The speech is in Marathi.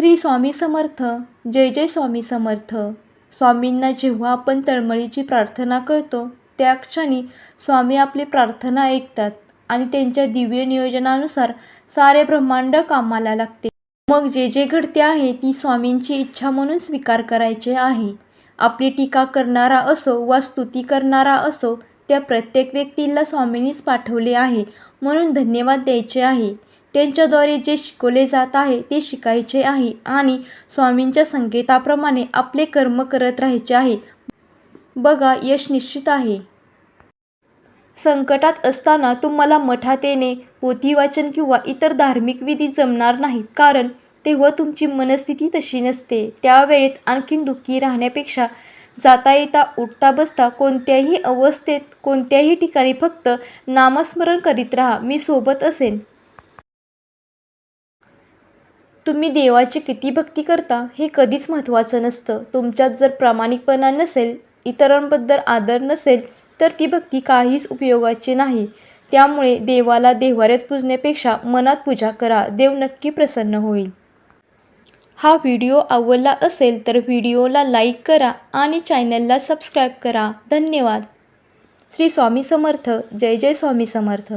श्री स्वामी समर्थ जय जय स्वामी समर्थ. स्वामींना जेव्हा आपण तळमळीची प्रार्थना करतो त्या क्षणी स्वामी आपली प्रार्थना ऐकतात आणि त्यांच्या दिव्य नियोजनानुसार सारे ब्रह्मांड कामाला लागते. मग जे जे घडते आहे ती स्वामींची इच्छा म्हणून स्वीकार करायचे आहे. आपली टीका करणारा असो वा स्तुती करणारा असो त्या प्रत्येक व्यक्तीला स्वामींनीच पाठवले आहे म्हणून धन्यवाद द्यायचे आहे. त्यांच्याद्वारे जे शिकवले जात आहे ते शिकायचे आहे आणि स्वामींच्या संकेताप्रमाणे आपले कर्म करत राहायचे आहे. बघा यश निश्चित आहे. संकटात असताना तुम्हाला मठात येणे पोथीवाचन किंवा इतर धार्मिक विधी जमणार नाहीत. कारण तेव्हा तुमची मनस्थिती तशी नसते. त्यावेळेत आणखीन दुःखी राहण्यापेक्षा जाता येता उठता बसता कोणत्याही अवस्थेत कोणत्याही ठिकाणी फक्त नामस्मरण करीत राहा. मी सोबत असेन. तुम्ही देवाची किती भक्ती करता हे कधीच महत्त्वाचं नसतं. तुमच्यात जर प्रामाणिकपणा नसेल इतरांबद्दल आदर नसेल तर ती भक्ती काहीच उपयोगाची नाही. त्यामुळे देवाला देवाऱ्यात पूजण्यापेक्षा मनात पूजा करा. देव नक्की प्रसन्न होईल. हा व्हिडिओ आवडला असेल तर व्हिडिओला लाईक करा आणि चॅनलला सबस्क्राईब करा. धन्यवाद. श्री स्वामी समर्थ. जय जय स्वामी समर्थ.